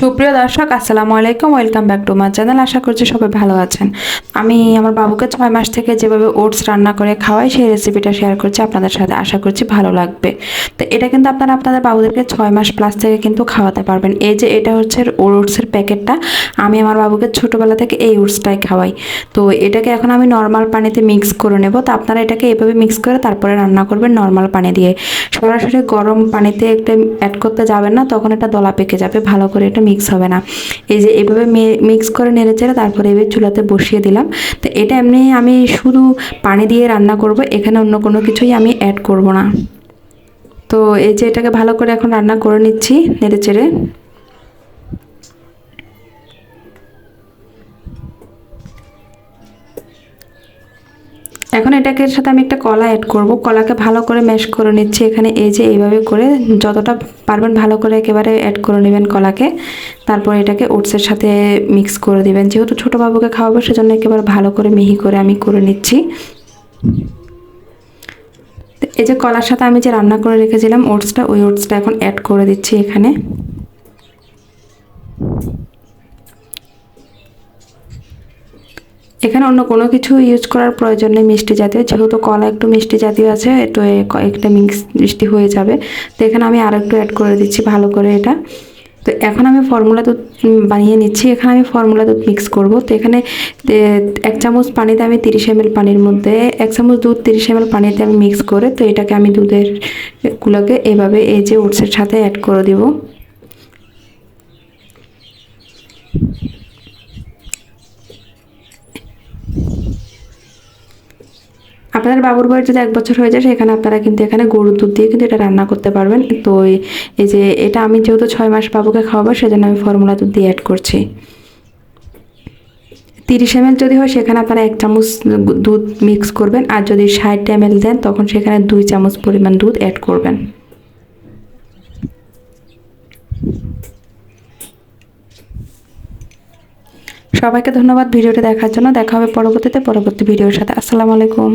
সুপ্রিয় দর্শক, আসসালামু আলাইকুম। Welcome back to my channel আশা করছি সবাই ভালো আছেন। আমি আমার বাবুকে ছয় মাস থেকে যেভাবে ওটস রান্না করে খাওয়াই, সেই রেসিপিটা শেয়ার করছি আপনাদের সাথে। আশা করছি ভালো লাগবে। তো এটা কিন্তু আপনারা আপনাদের বাবুদেরকে ছয় মাস প্লাস থেকে কিন্তু খাওয়াতে পারবেন। এই যে এটা হচ্ছে ওটসের প্যাকেটটা, আমি আমার বাবুকে ছোটোবেলা থেকে এই ওটসটাই খাওয়াই। তো এটাকে এখন আমি নর্মাল পানিতে মিক্স করে নেব। তো আপনারা এটাকে এভাবে মিক্স করে তারপরে রান্না করবেন নর্মাল পানি দিয়ে। সরাসরি গরম পানিতে একটা অ্যাড করতে যাবেন না, তখন এটা দলা পেকে যাবে। ভালো করে এটা মিক্স হবে না। এই যে এভাবে মিক্স করে নেড়েচেড়ে তারপরে এবার চুলাতে বসিয়ে দিলাম। তো এটা এমনি আমি শুধু পানি দিয়ে রান্না করব, এখানে অন্য কোনো কিছুই আমি অ্যাড করব না। তো এই যে এটাকে ভালো করে এখন রান্না করে নিচ্ছি নেড়ে চেড়ে। এখন এটাকে সাথে আমি একটা কলা অ্যাড করব। কলাকে ভালো করে ম্যাশ করে নিচ্ছি এখানে। এই যে এইভাবে করে যতটা পারবেন ভালো করে একেবারে অ্যাড করে নেবেন কলাকে। তারপর এটাকে ওটসের সাথে মিক্স করে দিবেন। যেহেতু ছোটো বাবুকে খাওয়াবো, সেজন্য একেবারে ভালো করে মিহি করে আমি করে নিচ্ছি। এই যে কলার সাথে আমি যে রান্না করে রেখেছিলাম ওটসটা ওই ওটসটা এখন অ্যাড করে দিচ্ছি এখানে। এখানে অন্য কোনো কিছু ইউজ করার প্রয়োজন নেই মিষ্টি জাতীয়। যেহেতু কলা একটু মিষ্টি জাতীয় আছে, একটু একটা মিক্স মিষ্টি হয়ে যাবে। তো এখানে আমি আর একটু অ্যাড করে দিচ্ছি ভালো করে এটা। তো এখন আমি ফর্মুলা দুধ বানিয়ে নিচ্ছি। এখানে আমি ফর্মুলা দুধ মিক্স করব। তো এখানে এক চামচ পানিতে আমি তিরিশ এম পানির মধ্যে, এক চামচ দুধ তিরিশ এম পানিতে আমি মিক্স করে, তো এটাকে আমি দুধের গুলোকে এভাবে এই যে ওটসের সাথে অ্যাড করে দিব। আপনাদের বাবুর বয়স যদি এক বছর হয়ে যায়, সেখানে আপনারা কিন্তু এখানে গরুর দুধ দিয়ে কিন্তু এটা রান্না করতে পারবেন। তো এই যে এটা আমি যেহেতু ছয় মাস বাবুকে খাওয়াবো, সেজন্য আমি ফর্মুলা দুধ দিয়ে অ্যাড করছি। তিরিশ এম যদি হয়, সেখানে আপনারা এক চামচ দুধ মিক্স করবেন, আর যদি ষাট এম দেন, তখন সেখানে দুই চামচ পরিমাণ দুধ অ্যাড করবেন। সবাইকে ধন্যবাদ ভিডিওটি দেখার জন্য। দেখা হবে পরবর্তীতে, পরবর্তী ভিডিওর সাথে। আসসালামু আলাইকুম।